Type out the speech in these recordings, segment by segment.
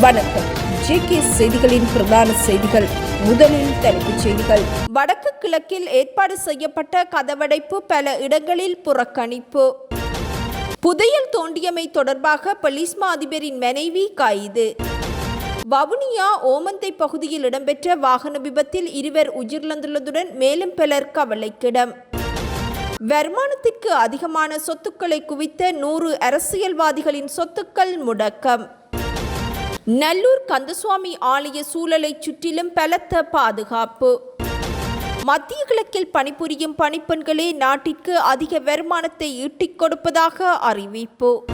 வணக்கம். ஜேகே செய்திகளின் பிரதான செய்திகள். முதலில் தலைப்புச் செய்திகள். வடக்கு கிழக்கில் ஏற்பாடு செய்யப்பட்ட கதவடைப்பு பல இடங்களில் புறக்கணிப்பு. புதையல் தோண்டியமை தொடர்பாக பலிஸ்மா அதிபரின் மனைவி கைது. வவுனியா ஓமந்தை பகுதியில் இடம்பெற்ற வாகன விபத்தில் இருவர் உயிரிழந்துள்ளதுடன் மேலும் பலர் கவலைக்கிடம் வருமானத்திற்கு அதிகமான சொத்துக்களை குவித்த நூறு அரசியல்வாதிகளின் சொத்துக்கள் முடக்கம். நல்லூர் கந்தசுவாமி ஆலய சூழலை சுற்றிலும் பலத்த பாதுகாப்பு. மத்திய கிழக்கில் பணிபுரியும் பணிப்பெண்களே நாட்டிற்கு அதிக வருமானத்தை ஈட்டிக் கொடுப்பதாக அறிவிப்பு.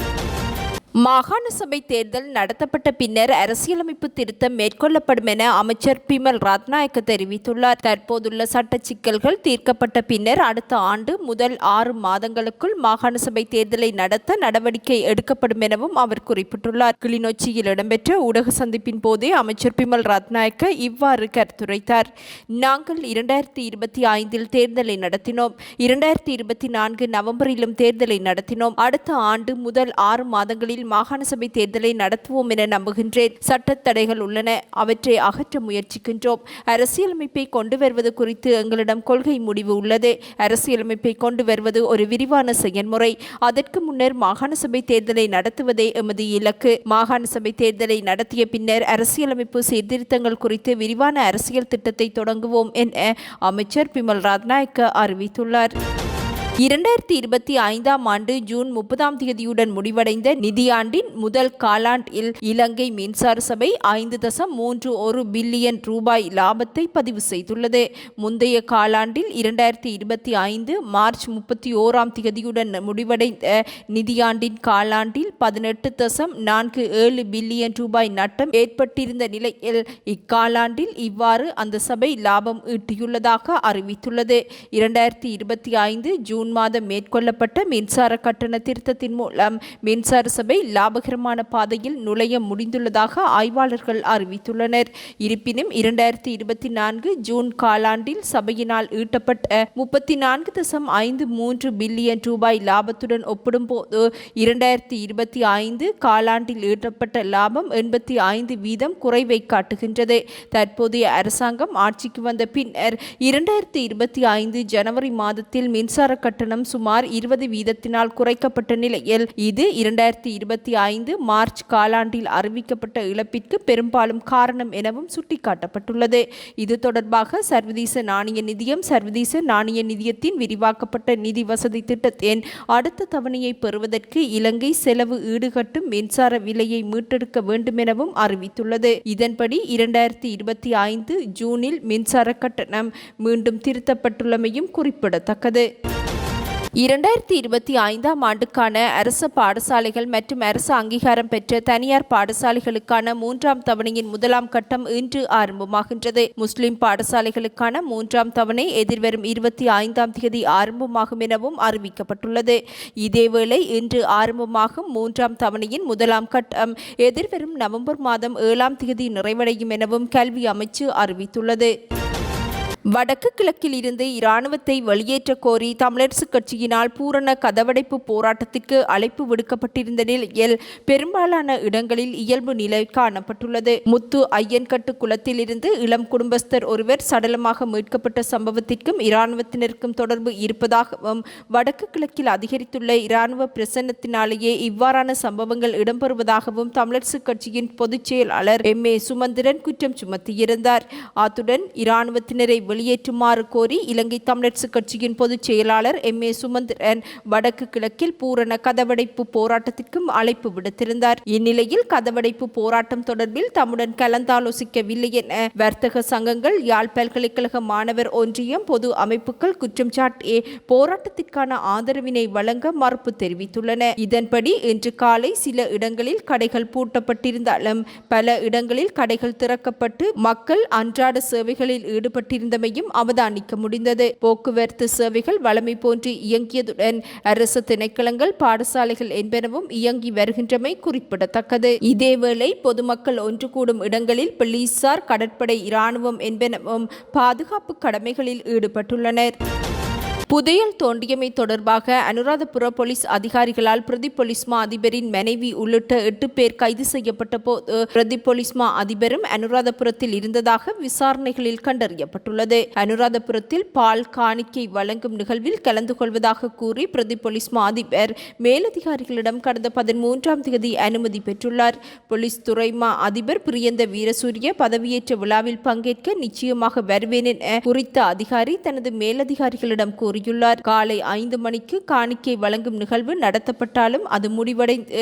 மாகாண சபை தேர்தல் நடத்தப்பட்ட பின்னர் அரசியலமைப்பு திருத்தம் மேற்கொள்ளப்படும் என அமைச்சர் பிமல் ரத்நாயக்க தெரிவித்துள்ளார். தற்போதுள்ள சட்ட சிக்கல்கள் தீர்க்கப்பட்ட பின்னர் அடுத்த ஆண்டு முதல் ஆறு மாதங்களுக்குள் மாகாண சபை தேர்தலை நடத்த நடவடிக்கை எடுக்கப்படும் எனவும் அவர் குறிப்பிட்டுள்ளார். கிளிநொச்சியில் இடம்பெற்ற ஊடக சந்திப்பின் போதே அமைச்சர் பிமல் ரத்நாயக்க இவ்வாறு கருத்துரைத்தார். நாங்கள் இரண்டாயிரத்தி இருபத்தி ஐந்தில் தேர்தலை நடத்தினோம். இரண்டாயிரத்தி இருபத்தி நான்கு நவம்பரிலும் தேர்தலை நடத்தினோம். அடுத்த ஆண்டு முதல் ஆறு மாதங்களில் மாகாண சபை தேர்தலை நடத்துவோம் என நம்புகின்றேன். சட்ட தடைகள் உள்ளன. அவற்றை அகற்ற முயற்சிக்கின்றோம். அரசியலமைப்பை கொண்டு வருவது குறித்து எங்களிடம் கொள்கை முடிவு உள்ளது. அரசியலமைப்பை கொண்டு வருவது ஒரு விரிவான செயல்முறை. அதற்கு முன்னர் மாகாண சபை தேர்தலை நடத்துவதே எமது இலக்கு. மாகாண சபை தேர்தலை நடத்திய பின்னர் அரசியலமைப்பு சீர்திருத்தங்கள் குறித்து விரிவான அரசியல் திட்டத்தை தொடங்குவோம் என அமைச்சர் பிமல் ராத்நாயக்க அறிவித்துள்ளார். இரண்டாயிரத்தி இருபத்தி ஐந்தாம் ஆண்டு ஜூன் முப்பதாம் தேதியுடன் முடிவடைந்த நிதியாண்டின் முதல் காலாண்டில் இலங்கை மின்சார சபை ஐந்து தசம் மூன்று ஒரு பில்லியன் ரூபாய் லாபத்தை பதிவு செய்துள்ளது. முந்தைய காலாண்டில் இரண்டாயிரத்தி இருபத்தி ஐந்து மார்ச் முப்பத்தி ஓராம் தேதியுடன் முடிவடைந்த நிதியாண்டின் காலாண்டில் பதினெட்டு தசம் நான்கு ஏழு பில்லியன் ரூபாய் நட்டம் ஏற்பட்டிருந்த நிலையில் இக்காலாண்டில் இவ்வாறு அந்த சபை லாபம் ஈட்டியுள்ளதாக அறிவித்துள்ளது. இரண்டாயிரத்தி இருபத்தி ஐந்து ஜூன் மாதம் மேற்கொள்ளப்பட்ட மின்சார கட்டண திருத்தத்தின் மூலம் மின்சார சபை லாபகரமான பாதையில் நுழைய முடிந்துள்ளதாக ஆய்வாளர்கள் அறிவித்துள்ளனர். இருப்பினும் இரண்டாயிரத்தி இருபத்தி நான்கு ஜூன் காலாண்டில் சபையினால் ஈட்டப்பட்ட முப்பத்தி நான்கு தசம் ஐந்து மூன்று பில்லியன் ரூபாய் லாபத்துடன் ஒப்பிடும்போது இரண்டாயிரத்தி இருபத்தி ஐந்து காலாண்டில் ஈட்டப்பட்ட லாபம் எண்பத்தி ஐந்து வீதம் குறைவை காட்டுகின்றது. தற்போதைய அரசாங்கம் ஆட்சிக்கு வந்த பின்னர் இரண்டாயிரத்தி இருபத்தி ஐந்து ஜனவரி மாதத்தில் மின்சார கட்டணம் சுமார் இருபது வீதத்தினால் குறைக்கப்பட்ட நிலையில் இது இரண்டாயிரத்தி இருபத்தி ஐந்து மார்ச் காலாண்டில் அறிவிக்கப்பட்ட இழப்பிற்கு பெரும்பாலும் காரணம் எனவும் சுட்டிக்காட்டப்பட்டுள்ளது. இது தொடர்பாக சர்வதேச நாணய நிதியம் சர்வதேச நாணய நிதியத்தின் விரிவாக்கப்பட்ட நிதி வசதி திட்டத்தின் அடுத்த தவணையை பெறுவதற்கு இலங்கை செலவு ஈடுகட்டும் மின்சார விலையை மீட்டெடுக்க வேண்டும் எனவும் அறிவித்துள்ளது. இதன்படி இரண்டாயிரத்தி இருபத்தி ஐந்து ஜூனில் மின்சார கட்டணம் மீண்டும் திருத்தப்பட்டுள்ளமையும் குறிப்பிடத்தக்கது. இரண்டாயிரத்தி இருபத்தி ஐந்தாம் ஆண்டுக்கான அரசு பாடசாலைகள் மற்றும் அரசு அங்கீகாரம் பெற்ற தனியார் பாடசாலைகளுக்கான மூன்றாம் தவணையின் முதலாம் கட்டம் இன்று ஆரம்பமாகின்றது. முஸ்லிம் பாடசாலைகளுக்கான மூன்றாம் தவணை எதிர்வரும் இருபத்தி ஐந்தாம் தேதி ஆரம்பமாகும் எனவும் அறிவிக்கப்பட்டுள்ளது. இதேவேளை இன்று ஆரம்பமாகும் மூன்றாம் தவணையின் முதலாம் கட்டம் எதிர்வரும் நவம்பர் மாதம் ஏழாம் தேதி நிறைவடையும் எனவும் கல்வி அமைச்சு அறிவித்துள்ளது. வடக்கு கிழக்கில் இருந்து இராணுவத்தை வெளியேற்ற கோரி தமிழரசுக் கட்சியினால் பூரண கதவடைப்பு போராட்டத்திற்கு அழைப்பு விடுக்கப்பட்டிருந்த நிலையில் பெரும்பாலான இடங்களில் இயல்பு நிலை காணப்பட்டுள்ளது. முத்து ஐயன்கட்டு குளத்தில் இருந்து இளம் குடும்பஸ்தர் ஒருவர் சடலமாக மீட்கப்பட்ட சம்பவத்திற்கும் இராணுவத்தினருக்கும் தொடர்பு இருப்பதாகவும் வடக்கு கிழக்கில் அதிகரித்துள்ள இராணுவ பிரசன்னத்தினாலேயே இவ்வாறான சம்பவங்கள் இடம்பெறுவதாகவும் தமிழரசுக் கட்சியின் பொதுச் செயலாளர் எம் ஏ சுமந்திரன் குற்றம் சுமத்தியிருந்தார். அத்துடன் இராணுவத்தினரை வெளியேற்றுமாறு கோரி இலங்கை தமிழரசு கட்சியின் பொதுச் செயலாளர் எம். ஏ. சுமந்திரன் வடக்கு கிழக்கில் பூரண கதவடைப்பு போராட்டத்திற்கும் அழைப்பு விடுத்திருந்தார். இந்நிலையில் கதவடைப்பு போராட்டம் தொடர்பில் தம்முடன் கலந்தாலோசிக்கவில்லை என வர்த்தக சங்கங்கள் யாழ் பல்கலைக்கழக மாணவர் ஒன்றியம் பொது அமைப்புகள் குற்றம் சாட்டி போராட்டத்திற்கான ஆதரவினை வழங்க மறுப்பு தெரிவித்துள்ளன. இதன்படி இன்று காலை சில இடங்களில் கடைகள் பூட்டப்பட்டிருந்தாலும் பல இடங்களில் கடைகள் திறக்கப்பட்டு மக்கள் அன்றாட சேவைகளில் ஈடுபட்டிருந்தமை நிலைமையும் அவதானிக்க முடிந்தது. போக்குவரத்து சேவைகள் வளமை போன்று இயங்கியதுடன் அரசு திணைக்களங்கள் பாடசாலைகள் என்பனவும் இயங்கி வருகின்றமை குறிப்பிடத்தக்கது. இதேவேளை பொதுமக்கள் ஒன்று கூடும் இடங்களில் போலீசார் கடற்படை இராணுவம் என்பனவும் பாதுகாப்பு கடமைகளில் ஈடுபட்டுள்ளனர். புதையல் தோண்டியமை தொடர்பாக அனுராதபுர போலீஸ் அதிகாரிகளால் பிரதி போலீஸ்மா அதிபரின் மனைவி உள்ளிட்ட எட்டு பேர் கைது செய்யப்பட்ட போது பிரதி போலீஸ்மா அதிபரும் அனுராதபுரத்தில் இருந்ததாக விசாரணைகளில் கண்டறியப்பட்டுள்ளது. அனுராதபுரத்தில் பால் காணிக்கை வழங்கும் நிகழ்வில் கலந்து கொள்வதாக கூறி பிரதி போலீஸ்மா அதிபர் மேலதிகாரிகளிடம் கடந்த பதிமூன்றாம் தேதி அனுமதி பெற்றுள்ளார். போலீஸ் துறைமா அதிபர் பிரியந்த வீரசூரிய பதவியேற்ற விழாவில் பங்கேற்க நிச்சயமாக வருவேன் என குறித்த அதிகாரி தனது மேலதிகாரிகளிடம் கூறி கூறியுள்ளார். காலை ஐந்து மணிக்கு காணிக்கை வழங்கும் நிகழ்வு நடத்தப்பட்டாலும் அது முடிவடைந்து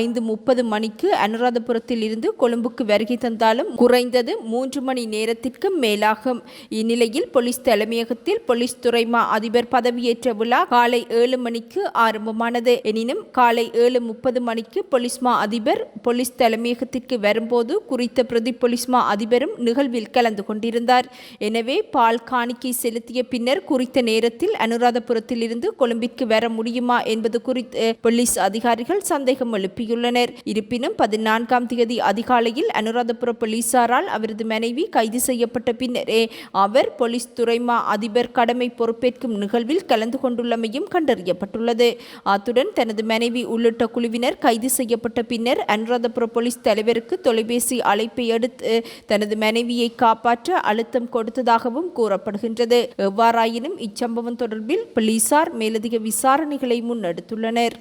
ஐந்து முப்பது மணிக்கு அனுராதபுரத்தில் இருந்து கொழும்புக்கு வருகை தந்தாலும் குறைந்தது மூன்று மணி நேரத்திற்கு மேலாகும். இந்நிலையில் போலீஸ் தலைமையகத்தில் போலீஸ் துறைமா அதிபர் பதவியேற்ற விழா காலை ஏழு மணிக்கு ஆரம்பமானது. எனினும் காலை ஏழு முப்பது மணிக்கு போலீஸ்மா அதிபர் போலீஸ் தலைமையகத்திற்கு வரும்போது குறித்த பிரதி போலீஸ்மா அதிபரும் நிகழ்வில் கலந்து கொண்டிருந்தார். எனவே பால் காணிக்கை செலுத்திய பின்னர் குறித்த நேரத்தில் அனுராதபுரத்தில் இருந்து கொழும்பிற்கு வர முடியுமா என்பது குறித்து போலீஸ் அதிகாரிகள் சந்தேகம் எழுப்பியுள்ளனர். இருப்பினும் பதினான்காம் தேதி அதிகாலையில் அனுராதபுர போலீசாரால் அவரது மனைவி கைது செய்யப்பட்ட பின்னரே அவர் போலீஸ் துறைமா அதிபர் கடமை பொறுப்பேற்கும் நிகழ்வில் கலந்து கொண்டுள்ளமையும் கண்டறியப்பட்டுள்ளது. அத்துடன் தனது மனைவி உள்ளிட்ட குழுவினர் கைது செய்யப்பட்ட பின்னர் அனுராதபுர போலீஸ் தலைவருக்கு தொலைபேசி அழைப்பை அடுத்து தனது மனைவியை காப்பாற்ற அழுத்தம் கொடுத்ததாகவும் கூறப்படுகின்றது. எவ்வாறாயினும் இச்சம்பவம் தொடர்பில் போலீசார் மேலதிக விசாரணைகளை முன்னெடுத்துள்ளனர்.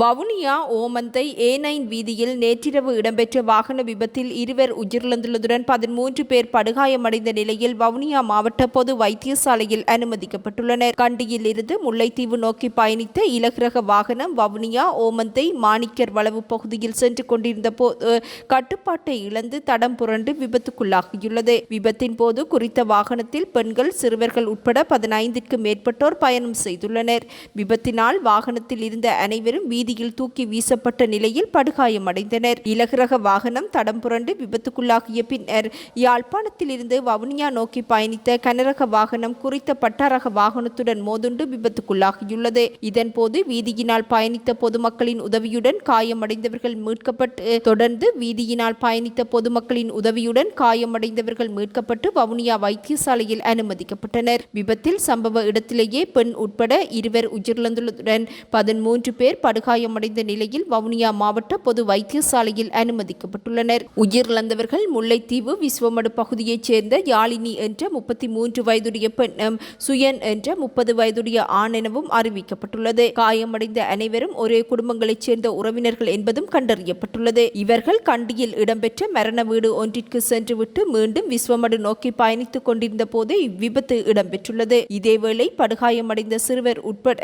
வவுனியா ஓமந்தை ஏ நைன் வீதியில் நேற்றிரவு இடம்பெற்ற வாகன விபத்தில் இருவர் உயிரிழந்துள்ளதுடன் பதிமூன்று பேர் படுகாயமடைந்த நிலையில் வவுனியா மாவட்ட பொது வைத்தியசாலையில் அனுமதிக்கப்பட்டுள்ளனர். கண்டியில் இருந்து முல்லைத்தீவு நோக்கி பயணித்த இலகுரக வாகனம் வவுனியா ஓமந்தை மாணிக்கர் வளவு பகுதியில் சென்று கொண்டிருந்த போது கட்டுப்பாட்டை இழந்து தடம் புரண்டு விபத்துக்குள்ளாகியுள்ளது. விபத்தின் போது குறித்த வாகனத்தில் பெண்கள் சிறுவர்கள் உட்பட பதினைந்திற்கும் மேற்பட்டோர் பயணம் செய்துள்ளனர். விபத்தினால் வாகனத்தில் இருந்த அனைவரும் வீ வீதியில் தூக்கி வீசப்பட்ட நிலையில் படுகாயமடைந்தனர் இலகுரக வாகனம் தடம் புரண்டு விபத்துக்குள்ளாகிய பின்னர் யாழ்ப்பாணத்தில் இருந்து வவுனியா நோக்கி பயணித்த கனரக வாகனம் குறித்த பட்டாரக வாகனத்துடன் மோதுண்டு விபத்துக்குள்ளாகியுள்ளது. இதன்போது வீதியினால் பயணித்த பொதுமக்களின் உதவியுடன் காயமடைந்தவர்கள் மீட்கப்பட்டு தொடர்ந்து வீதியினால் பயணித்த பொதுமக்களின் உதவியுடன் காயமடைந்தவர்கள் மீட்கப்பட்டு வவுனியா வைத்தியசாலையில் அனுமதிக்கப்பட்டனர். விபத்தில் சம்பவ இடத்திலேயே பெண் உட்பட இருவர் உயிரிழந்துள்ளதுடன் பதிமூன்று பேர் படுகாயமடைந்த நிலையில் வவுனியா மாவட்ட பொது வைத்தியசாலையில் அனுமதிக்கப்பட்டுள்ளனர். உயிரிழந்தவர்கள் முல்லைத்தீவு விஸ்வமடு பகுதியைச் சேர்ந்த யாழினி என்ற முப்பத்தி மூன்று வயதுடைய பெண்ணும் சுயன் என்ற முப்பது வயதுடைய ஆண் எனவும் அறிவிக்கப்பட்டுள்ளது. காயமடைந்த அனைவரும் ஒரே குடும்பங்களைச் சேர்ந்த உறவினர்கள் என்பதும் கண்டறியப்பட்டுள்ளது. இவர்கள் கண்டியில் இடம்பெற்ற மரண வீடு ஒன்றிற்கு சென்றுவிட்டு மீண்டும் விஸ்வமடு நோக்கி பயணித்துக் கொண்டிருந்த போது இவ்விபத்து இடம்பெற்றுள்ளது. இதேவேளை படுகாயமடைந்த சிறுவர் உட்பட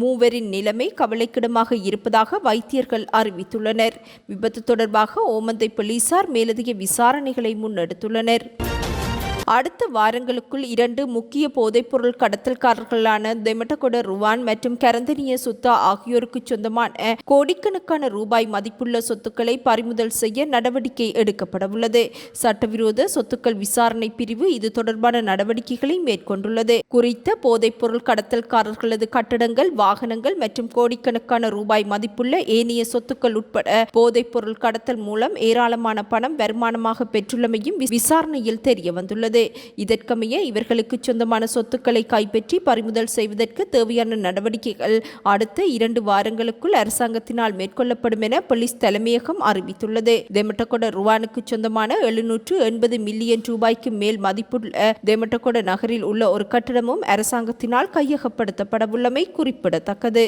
மூவரின் நிலைமை கவலைக்கிடமாக இருப்பதாக வைத்தியர்கள் அறிவித்துள்ளனர். விபத்து தொடர்பாக ஓமந்தை போலீசார் மேலதிக விசாரணைகளை முன்னெடுத்துள்ளனர். அடுத்த வாரங்களுக்குள் இரண்டு முக்கிய போதைப்பொருள் கடத்தல்காரர்களான தெமட்டகொட ருவான் மற்றும் கரந்தனிய சுத்தா ஆகியோருக்கு சொந்தமான கோடிக்கணக்கான ரூபாய் மதிப்புள்ள சொத்துக்களை பறிமுதல் செய்ய நடவடிக்கை எடுக்கப்படவுள்ளது. சட்டவிரோத சொத்துக்கள் விசாரணை பிரிவு இது தொடர்பான நடவடிக்கைகளை மேற்கொண்டுள்ளது. குறித்த போதைப்பொருள் கடத்தல்காரர்களது கட்டடங்கள் வாகனங்கள் மற்றும் கோடிக்கணக்கான ரூபாய் மதிப்புள்ள ஏனைய சொத்துக்கள் உட்பட போதைப்பொருள் கடத்தல் மூலம் ஏராளமான பணம் வருமானமாக பெற்றுள்ளமையும் விசாரணையில் தெரிய வந்துள்ளது இதற்கமைய இவர்களுக்கு சொந்தமான சொத்துக்களை கைப்பற்றி பறிமுதல் செய்வதற்கு தேவையான நடவடிக்கைகள் அடுத்த இரண்டு வாரங்களுக்குள் அரசாங்கத்தினால் மேற்கொள்ளப்படும் என போலீஸ் தலைமையகம் அறிவித்துள்ளது. தெமட்டகொட ருவானுக்கு சொந்தமான எழுநூற்று எண்பது மில்லியன் ரூபாய்க்கு மேல் மதிப்புள்ள தெமட்டகொட நகரில் உள்ள ஒரு கட்டடமும் அரசாங்கத்தினால் கையகப்படுத்தப்படவுள்ளமை குறிப்பிடத்தக்கது.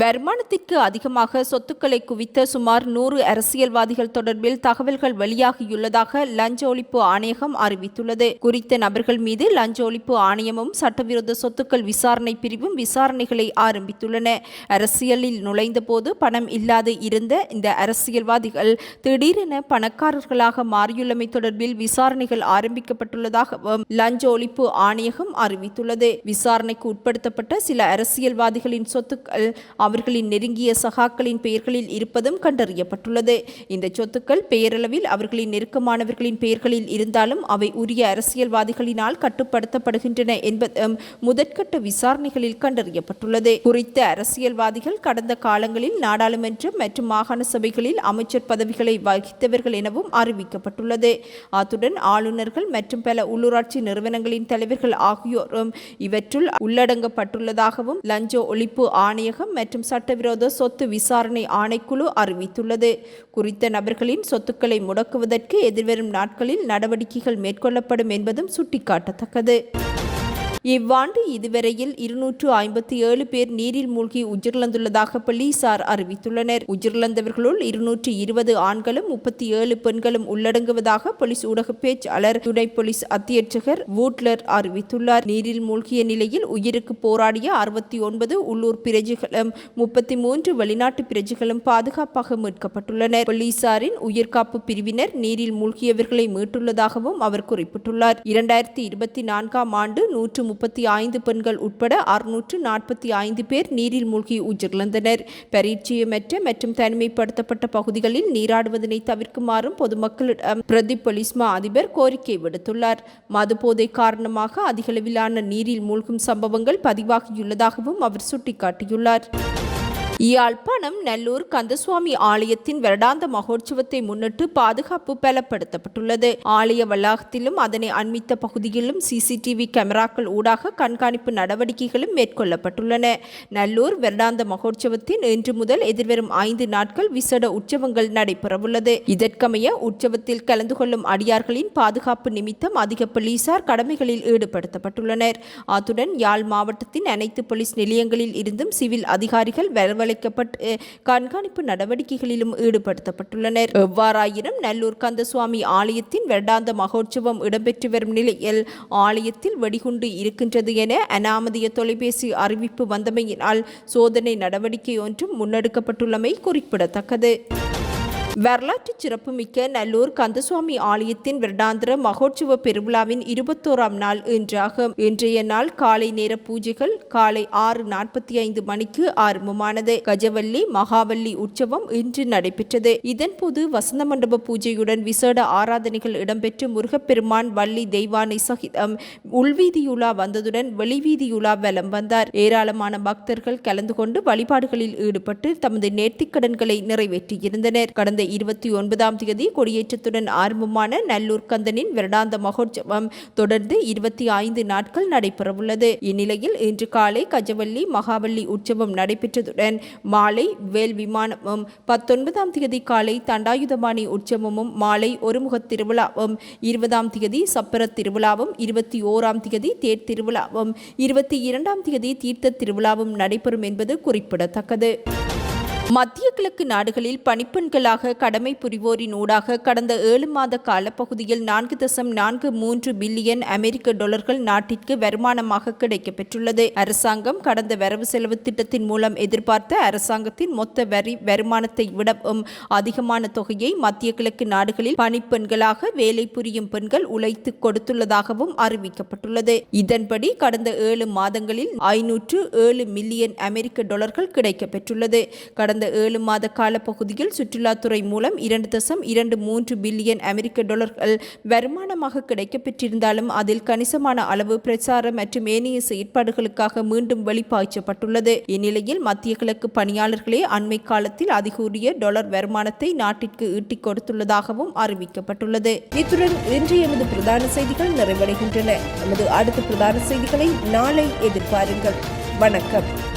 வருமானத்திற்கு அதிகமாக சொத்துக்களை குவித்த சுமார் நூறு அரசியல்வாதிகள் தொடர்பில் தகவல்கள் வெளியாகியுள்ளதாக லஞ்ச ஒழிப்பு ஆணையகம் அறிவித்துள்ளது. குறித்த நபர்கள் மீது லஞ்ச ஒழிப்பு ஆணையமும் சட்டவிரோத சொத்துக்கள் விசாரணை பிரிவும் விசாரணைகளை ஆரம்பித்துள்ளன. அரசியலில் நுழைந்தபோது பணம் இல்லாது இருந்த இந்த அரசியல்வாதிகள் திடீரென பணக்காரர்களாக மாறியுள்ளமை தொடர்பில் விசாரணைகள் ஆரம்பிக்கப்பட்டுள்ளதாகவும் லஞ்ச ஒழிப்பு ஆணையகம் அறிவித்துள்ளது. விசாரணைக்கு உட்படுத்தப்பட்ட சில அரசியல்வாதிகளின் சொத்துக்கள் அவர்களின் நெருங்கிய சகாக்களின் பெயர்களில் இருப்பதும் கண்டறியப்பட்டுள்ளது. இந்த சொத்துக்கள் பெயரளவில் அவர்களின் நெருக்கமானவர்களின் பெயர்களில் இருந்தாலும் அவை உரிய அரசியல்வாதிகளினால் கட்டுப்படுத்தப்படுகின்றன என்பதும் முதற்கட்ட விசாரணைகளில் கண்டறியப்பட்டுள்ளது. குறித்த அரசியல்வாதிகள் கடந்த காலங்களில் நாடாளுமன்றம் மற்றும் மாகாண சபைகளில் அமைச்சர் பதவிகளை வகித்தவர்கள் எனவும் அறிவிக்கப்பட்டுள்ளது. அத்துடன் ஆளுநர்கள் மற்றும் பல உள்ளூராட்சி நிறுவனங்களின் தலைவர்கள் ஆகியோரும் இவற்றுள் உள்ளடங்கப்பட்டுள்ளதாகவும் லஞ்ச ஒழிப்பு ஆணையகம் மற்றும் சட்டவிரோத சொத்து விசாரணை ஆணைக்குழு அறிவித்துள்ளது. குறித்த நபர்களின் சொத்துக்களை முடக்குவதற்கு எதிர்வரும் நாட்களில் நடவடிக்கைகள் மேற்கொள்ளப்படும் என்பதும் சுட்டிக்காட்டத்தக்கது. இவ்வாண்டு இதுவரையில் இருநூற்று ஐம்பத்தி ஏழு பேர் நீரில் மூழ்கி உயிரிழந்துள்ளதாக போலீசார் அறிவித்துள்ளனர். உயிரிழந்தவர்களுள் இருநூற்று இருபது ஆண்களும் முப்பத்தி ஏழு பெண்களும் உள்ளடங்குவதாக போலீஸ் ஊடக பேச்சாளர் துணை போலீஸ் அத்தியட்சகர் வூட்லர் அறிவித்துள்ளார். நீரில் மூழ்கிய நிலையில் உயிருக்கு போராடிய அறுபத்தி ஒன்பது உள்ளூர் பிரஜைகளும் முப்பத்தி மூன்று வெளிநாட்டு பிரஜைகளும் பாதுகாப்பாக மீட்கப்பட்டுள்ளனர். போலீசாரின் உயிர்காப்பு பிரிவினர் நீரில் மூழ்கியவர்களை மீட்டுள்ளதாகவும் அவர் குறிப்பிட்டுள்ளார். இரண்டாயிரத்தி இருபத்தி நான்காம் ஆண்டு நூற்று முப்பத்தி ஐந்து பெண்கள் உட்பட அறுநூற்று நாற்பத்தி ஐந்து பேர் நீரில் மூழ்கி உயிரிழந்தனர். பரீட்சையமற்ற மற்றும் தனிமைப்படுத்தப்பட்ட பகுதிகளில் நீராடுவதனை தவிர்க்குமாறும் பொதுமக்களிடம் பிரதி பொலிஸ்மா அதிபர் கோரிக்கை விடுத்துள்ளார். மதுபோதை காரணமாக அதிகளவிலான நீரில் மூழ்கும் சம்பவங்கள் பதிவாகியுள்ளதாகவும் அவர் சுட்டிக்காட்டியுள்ளார். யாழ்ப்பாணம் நல்லூர் கந்தசுவாமி ஆலயத்தின் வருடாந்த மகோற்சவத்தை முன்னிட்டு பாதுகாப்பு பலப்படுத்தப்பட்டுள்ளது. ஆலய வளாகத்திலும் அதனை அண்மித்த பகுதியிலும் சிசிடிவி கேமராக்கள் ஊடாக கண்காணிப்பு நடவடிக்கைகளும் மேற்கொள்ளப்பட்டுள்ளன. நல்லூர் வருடாந்த மகோற்சவத்தின் இன்று முதல் எதிர்வரும் ஐந்து நாட்கள் விசேட உற்சவங்கள் நடைபெறவுள்ளது. இதற்கமைய உற்சவத்தில் கலந்து கொள்ளும் அடியார்களின் பாதுகாப்பு நிமித்தம் அதிக போலீசார் கடமைகளில் ஈடுபடுத்தப்பட்டுள்ளனர். அத்துடன் யாழ் மாவட்டத்தின் அனைத்து போலீஸ் நிலையங்களில் இருந்தும் சிவில் அதிகாரிகள் வரவழைக்கப்பட்டு கண்காணிப்பு நடவடிக்கைகளிலும் ஈடுபடுத்தப்பட்டுள்ளனர். எவ்வாறாயினும் நல்லூர் கந்தசுவாமி ஆலயத்தின் வருடாந்த மகோற்சவம் இடம்பெற்று வரும் நிலையில் ஆலயத்தில் வெடிகுண்டு இருக்கின்றது என அனாமதிய தொலைபேசி அறிவிப்பு வந்தமையினால் சோதனை நடவடிக்கை ஒன்றும் முன்னெடுக்கப்பட்டுள்ளமை குறிப்பிடத்தக்கது. வரலாற்று சிறப்புமிக்க நல்லூர் கந்தசுவாமி ஆலயத்தின் வருடாந்திர மகோற்சவ பெருவிழாவின் இருபத்தோராம் நாள் இன்றாகும். இன்றைய நாள் காலை நேர பூஜைகள் காலை ஆறு நாற்பத்தி ஐந்து மணிக்கு ஆரம்பமானது. கஜவல்லி மகாவல்லி உற்சவம் இன்று நடைபெற்றது. இதன்போது வசந்த மண்டப பூஜையுடன் விசேட ஆராதனைகள் இடம்பெற்று முருகப்பெருமான் வள்ளி தெய்வானை சகிதம் உள்வீதியுலா வந்ததுடன் வெளிவீதியுலா வலம் வந்தார். ஏராளமான பக்தர்கள் கலந்து கொண்டு வழிபாடுகளில் ஈடுபட்டு தமது நேர்த்திக்கடன்களை நிறைவேற்றியிருந்தனர். கடந்த இருபத்தி ஒன்பதாம் தேதி கொடியேற்றத்துடன் ஆரம்பமான நல்லூர் கந்தனின் வருடாந்த மகோற்சவம் தொடர்ந்து இருபத்தி ஐந்து நாட்கள் நடைபெறவுள்ளது. இந்நிலையில் இன்று காலை கஜவல்லி மகாவல்லி உற்சவம் நடைபெற்றதுடன் மாலை வேல் விமானமும் பத்தொன்பதாம் தேதி காலை தண்டாயுதபாணி உற்சவமும் மாலை ஒருமுகத் திருவிழாவும் இருபதாம் தேதி சப்பர திருவிழாவும் இருபத்தி ஓராம் தேதி தேர் திருவிழாவும் இருபத்தி இரண்டாம் தேதி தீர்த்த திருவிழாவும் நடைபெறும் என்பது குறிப்பிடத்தக்கது. மத்திய கிழக்கு நாடுகளில் பணிப்பெண்களாக கடமை புரிவோரின் ஊடாக கடந்த ஏழு மாத காலப்பகுதியில் நான்கு தசம் நான்கு மூன்று பில்லியன் அமெரிக்க டாலர்கள் நாட்டிற்கு வருமானமாக கிடைக்கப்பெற்றுள்ளது. அரசாங்கம் கடந்த வரவு செலவு திட்டத்தின் மூலம் எதிர்பார்த்த அரசாங்கத்தின் மொத்த வரி வருமானத்தை விடவும் அதிகமான தொகையை மத்திய கிழக்கு நாடுகளில் பணிப்பெண்களாக வேலை புரியும் பெண்கள் உழைத்து கொடுத்துள்ளதாகவும் அறிவிக்கப்பட்டுள்ளது. இதன்படி கடந்த ஏழு மாதங்களில் ஐநூற்று ஏழு மில்லியன் அமெரிக்க டாலர்கள் கிடைக்கப்பெற்றுள்ளது. கடந்த ஏழு மாத கால பகுதியில் சுற்றுலாத்துறை மூலம் இரண்டு தசம் இரண்டு மூன்று பில்லியன் அமெரிக்க டாலர்கள் வருமானமாக கிடைக்கப்பெற்றிருந்தாலும் அதில் கணிசமான அளவு பிரச்சார மற்றும் ஏனைய செயற்பாடுகளுக்காக மீண்டும் வெளிப்பாய்ச்சப்பட்டுள்ளது இந்நிலையில் மத்திய கிழக்கு பணியாளர்களே அண்மை காலத்தில் அதிகூறிய டாலர் வருமானத்தை நாட்டிற்கு ஈட்டிக் கொடுத்துள்ளதாகவும் அறிவிக்கப்பட்டுள்ளது. இத்துடன் இன்று எமது பிரதான செய்திகள் நிறைவடைகின்றன. நமது அடுத்த பிரதான செய்திகளை நாளை எதிர்பாருங்கள். வணக்கம்.